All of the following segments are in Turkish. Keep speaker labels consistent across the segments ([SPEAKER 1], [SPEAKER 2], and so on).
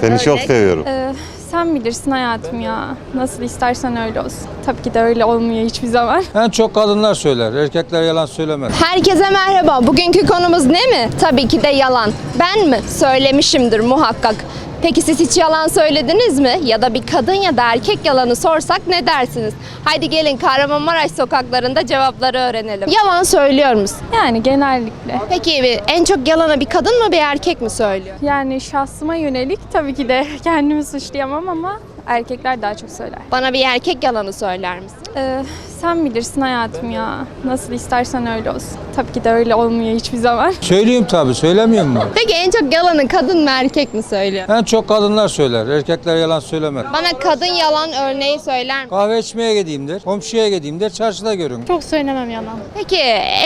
[SPEAKER 1] Seni çok seviyorum.
[SPEAKER 2] Ee, sen bilirsin hayatım ya. Nasıl istersen öyle olsun. Tabii ki de öyle olmuyor hiçbir zaman.
[SPEAKER 3] En çok kadınlar söyler. Erkekler yalan söylemez.
[SPEAKER 4] Herkese merhaba. Bugünkü konumuz ne mi? Tabii ki de yalan. Ben mi? Söylemişimdir muhakkak. Peki siz hiç yalan söylediniz mi? Ya da bir kadın ya da erkek yalanı sorsak ne dersiniz? Haydi gelin Kahramanmaraş sokaklarında cevapları öğrenelim. Yalan söylüyor musun?
[SPEAKER 2] Yani genellikle.
[SPEAKER 4] Peki bir- en çok yalanı bir kadın mı bir erkek mi söylüyor?
[SPEAKER 2] Yani şahsıma yönelik tabii ki de kendimi suçlayamam ama erkekler daha çok söyler.
[SPEAKER 4] Bana bir erkek yalanı söyler misin?
[SPEAKER 2] Ee, sen bilirsin hayatım ya. Nasıl istersen öyle olsun. Tabii ki de öyle olmuyor hiçbir zaman.
[SPEAKER 3] Söyleyeyim tabii. Söylemiyor mu?
[SPEAKER 4] Peki en çok yalanı kadın mı erkek mi söylüyor?
[SPEAKER 3] En çok kadınlar söyler. Erkekler yalan söylemez.
[SPEAKER 4] Bana kadın yalan örneği söyler misin?
[SPEAKER 3] Kahve içmeye gideyimdir. Komşuya gideyimdir. Çarşıda görün.
[SPEAKER 5] Çok söylemem yalan.
[SPEAKER 4] Peki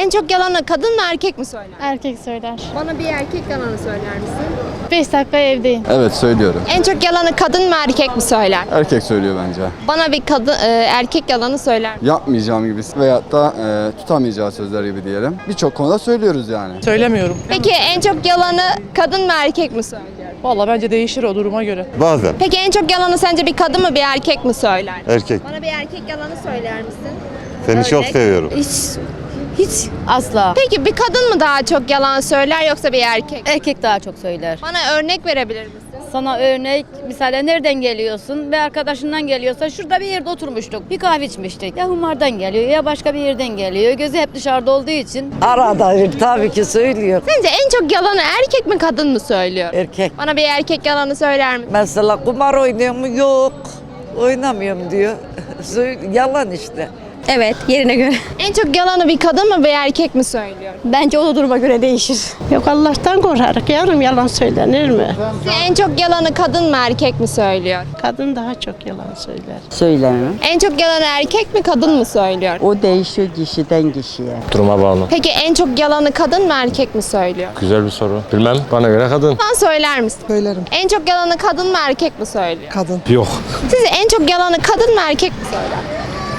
[SPEAKER 4] en çok yalanı kadın mı erkek mi söyler?
[SPEAKER 5] Erkek söyler.
[SPEAKER 4] Bana bir erkek yalanı söyler misin?
[SPEAKER 5] 5 dakika evdeyim.
[SPEAKER 6] Evet söylüyorum.
[SPEAKER 4] En çok yalanı kadın mı erkek mi söyler?
[SPEAKER 6] Erkek söylüyor bence.
[SPEAKER 4] Bana bir kadın e, erkek yalanı söyler. misin?
[SPEAKER 6] Yapmayacağım gibi veyahut da e, tutamayacağı sözler gibi diyelim. Birçok konuda söylüyoruz yani.
[SPEAKER 7] Söylemiyorum.
[SPEAKER 4] Peki en çok yalanı kadın mı erkek mi söylüyor?
[SPEAKER 7] Vallahi bence değişir o duruma göre.
[SPEAKER 1] Bazen
[SPEAKER 4] Peki en çok yalanı sence bir kadın mı bir erkek mi söyler?
[SPEAKER 1] erkek.
[SPEAKER 4] Bana bir erkek yalanı söyler misin?
[SPEAKER 1] Seni çok seviyorum.
[SPEAKER 8] Hiç, hiç asla.
[SPEAKER 4] Peki bir kadın mı daha çok yalan söyler yoksa bir erkek?
[SPEAKER 8] Erkek daha çok söyler.
[SPEAKER 4] Bana örnek verebilir misin?
[SPEAKER 8] Sana örnek, misal nereden geliyorsun? Bir arkadaşından geliyorsa şurada bir yerde oturmuştuk. Bir kahve içmiştik. Ya Humar'dan geliyor ya başka bir yerden geliyor. Gözü hep dışarıda olduğu için.
[SPEAKER 9] Arada bir tabii ki söylüyor.
[SPEAKER 4] Sence en çok yalanı erkek mi kadın mı söylüyor?
[SPEAKER 9] Erkek.
[SPEAKER 4] Bana bir erkek yalanı söyler misin?
[SPEAKER 9] Mesela kumar oynuyor mu? Yok. Oynamıyorum diyor. Yalan işte.
[SPEAKER 8] Evet, yerine göre.
[SPEAKER 4] En çok yalanı bir kadın mı bir erkek mi söylüyor?
[SPEAKER 8] Bence o da duruma göre değişir.
[SPEAKER 10] Yok Allah'tan korkarak yavrum yalan söylenir mi?
[SPEAKER 4] Size en çok yalanı kadın mı erkek mi söylüyor?
[SPEAKER 10] Kadın daha çok yalan söyler.
[SPEAKER 9] Söylemem.
[SPEAKER 4] En çok yalanı erkek mi kadın mı söylüyor?
[SPEAKER 9] O değişiyor kişiden kişiye.
[SPEAKER 11] Duruma bağlı.
[SPEAKER 4] Peki en çok yalanı kadın mı erkek mi söylüyor?
[SPEAKER 11] Güzel bir soru. Bilmem. Bana göre kadın.
[SPEAKER 4] Sen söyler misin?
[SPEAKER 7] Söylerim.
[SPEAKER 4] En çok yalanı kadın mı erkek mi söylüyor?
[SPEAKER 7] Kadın.
[SPEAKER 11] Yok.
[SPEAKER 4] Size en çok yalanı kadın mı erkek mi söyler?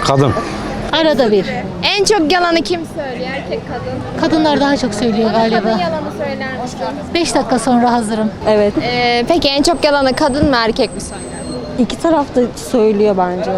[SPEAKER 11] Kadın.
[SPEAKER 5] Arada bir.
[SPEAKER 4] En çok yalanı kim söylüyor? Erkek kadın.
[SPEAKER 5] Kadınlar daha çok söylüyor
[SPEAKER 4] Kadın
[SPEAKER 5] galiba.
[SPEAKER 4] yalanı söyler misin?
[SPEAKER 5] 5 dakika sonra hazırım.
[SPEAKER 8] Evet.
[SPEAKER 4] Ee, peki en çok yalanı kadın mı erkek mi söylüyor?
[SPEAKER 8] İki taraf da söylüyor bence.